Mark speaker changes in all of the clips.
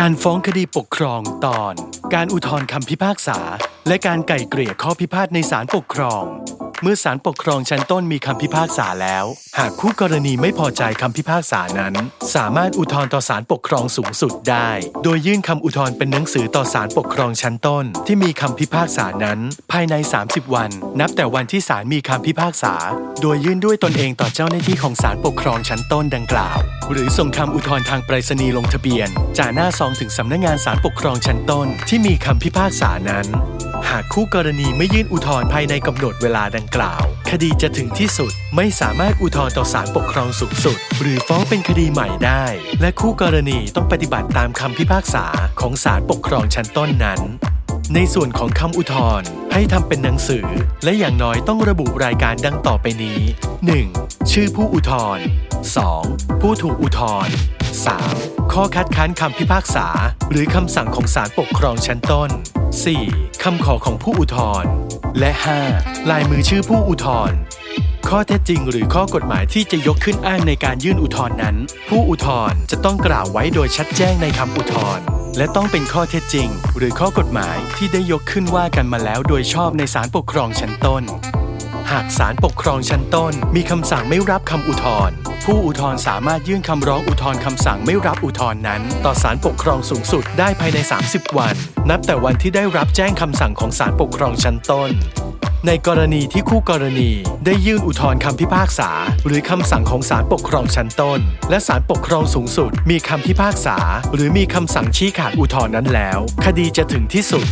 Speaker 1: การฟ้องคดีปกครองตอน การอุทธรณ์คำพิพากษา และการไก่เกลี่ยข้อพิพาทในศาลปกครอง เมื่อศาลปกครองชั้นต้นมีคำพิพากษาแล้ว หากคู่กรณีไม่พอใจคำพิพากษานั้น สามารถอุทธรณ์ต่อศาลปกครองสูงสุดได้ โดยยื่นคำอุทธรณ์เป็นหนังสือต่อศาลปกครองชั้นต้น ที่มีคำพิพากษานั้น ภายใน 30 วัน นับแต่วันที่ศาลมีคำพิพากษา โดยยื่นด้วยตนเองต่อเจ้าหน้าที่ของศาลปกครองชั้นต้นดังกล่าว หรือส่งคำอุทธรณ์ทางไปรษณีย์ลงทะเบียนจ่าหน้าซองถึงสำนักงานศาลปกครองชั้นต้น ที่มีคำพิพากษานั้น หากคู่กรณีไม่ยื่นอุทธรณ์ภายในกำหนดเวลาดังกล่าว คดีจะถึงที่สุดไม่สามารถอุทธรณ์ต่อศาลปกครองสูงสุด หรือฟ้องเป็นคดีใหม่ได้ และคู่กรณีต้องปฏิบัติตามคำพิพากษาของศาลปกครองชั้นต้นนั้น ในส่วนของคำอุทธรณ์ให้ทำเป็นหนังสือ และอย่างน้อยต้องระบุรายการดังต่อไปนี้ 1. ชื่อผู้อุทธรณ์ 2. ผู้ถูกอุทธรณ์ 3. ข้อคัดค้านคำพิพากษา หรือคำสั่งของศาลปกครองชั้นต้น 4. คำขอของผู้อุทธรณ์และ 5. ลายมือชื่อผู้อุทธรณ์ข้อเท็จจริงหรือข้อกฎหมายที่จะยกขึ้นอ้างในการยื่นอุทธรณ์นั้น ผู้อุทธรณ์จะต้องกล่าวไว้โดยชัดแจ้งในคำอุทธรณ์และต้องเป็นข้อเท็จจริง หรือข้อกฎหมายที่ได้ยกขึ้นว่ากันมาแล้วโดยชอบในศาลปกครองชั้นต้น หากศาลปกครองชั้นต้น มีคำสั่งไม่รับคำอุทธรณ์ ผู้อุทธรณ์สามารถยื่นคำร้องอุทธรณ์คำสั่งไม่รับอุทธรณ์นั้น ต่อศาลปกครองสูงสุดได้ภายใน 30 วัน นับแต่วันที่ได้รับแจ้งคำสั่งของศาลปกครองชั้นต้น ในกรณีที่คู่กรณีได้ยื่นอุทธรณ์คำพิพากษา หรือคำสั่งของศาลปกครองชั้นต้น และศาลปกครองสูงสุด มีคำพิพากษา หรือมีคำสั่งชี้ขาดอุทธรณ์นั้นแล้ว คดีจะถึงที่สุด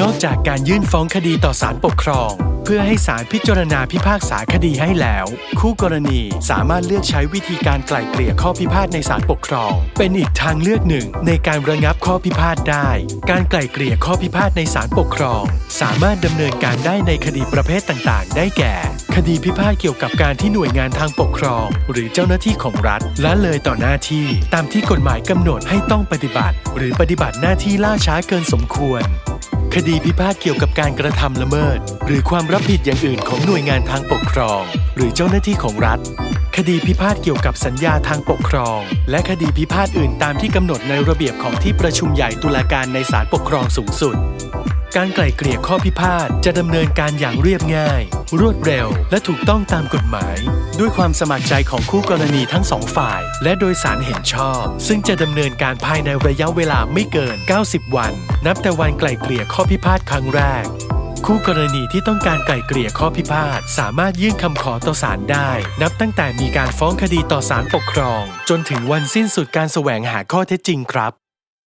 Speaker 1: นอกจากการยื่นฟ้องคดีต่อศาลปกครอง เพื่อให้ศาลพิจารณาพิพากษาคดีให้แล้ว คู่กรณีสามารถเลือกใช้วิธีการไกล่เกลี่ยข้อพิพาทในศาลปกครอง เป็นอีกทางเลือกหนึ่งในการระงับข้อพิพาทได้ การไกล่เกลี่ยข้อพิพาทในศาลปกครอง สามารถดำเนินการได้ในคดีประเภทต่างๆ ได้แก่ คดีพิพาทเกี่ยวกับการที่หน่วยงานทางปกครอง หรือเจ้าหน้าที่ของรัฐละเลยต่อหน้าที่ ตามที่กฎหมายกำหนดให้ต้องปฏิบัติ หรือปฏิบัติหน้าที่ล่าช้าเกินสมควร คดีพิพาทเกี่ยวกับการกระทำละเมิด หรือความรับผิดอย่างอื่นของหน่วยงานทางปกครอง หรือเจ้าหน้าที่ของรัฐ คดีพิพาทเกี่ยวกับสัญญาทางปกครอง และคดีพิพาทอื่นตามที่กำหนดในระเบียบของที่ประชุมใหญ่ตุลาการในศาลปกครองสูงสุด การไกล่เกลี่ยข้อพิพาทจะดำเนินการอย่างเรียบง่าย รวดเร็ว และถูกต้องตามกฎหมาย ด้วยความสมัครใจของคู่กรณีทั้งสองฝ่าย และโดยสารเห็นชอบ ซึ่งจะดำเนินการภายในระยะเวลาไม่เกิน 90 วัน นับแต่วันไกล่เกลี่ยข้อพิพาทครั้งแรก คู่กรณีที่ต้องการไกล่เกลี่ยข้อพิพาทสามารถยื่นคำขอต่อศาลได้ นับตั้งแต่มีการฟ้องคดีต่อศาลปกครอง จนถึงวันสิ้นสุดการแสวงหาข้อเท็จจริงครับ